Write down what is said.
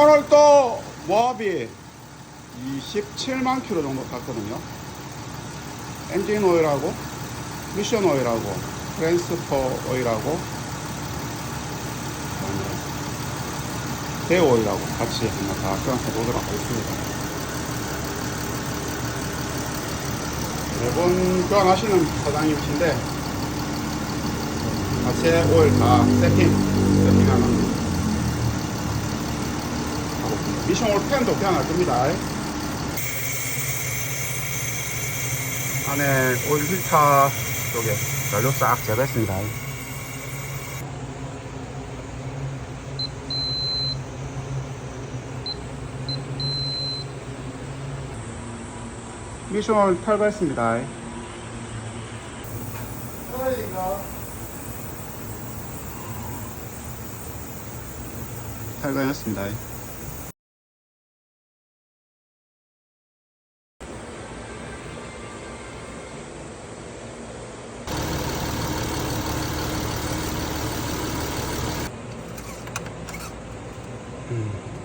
오늘도 모압이 27만 킬로 정도 탔거든요. 엔진 오일하고 미션 오일하고 트랜스퍼 오일하고 대오 오일하고 같이 한번 다 교환해 보도록 하겠습니다. 매번 교환하시는 사장님이신데 자체 오일 다 세팅 세팅하는 올 팬도 교환할 겁니다. 안에 오일 필터 쪽에 연료 싹 제거했습니다. 미션 탈거했습니다. 탈거했습니다. 嗯。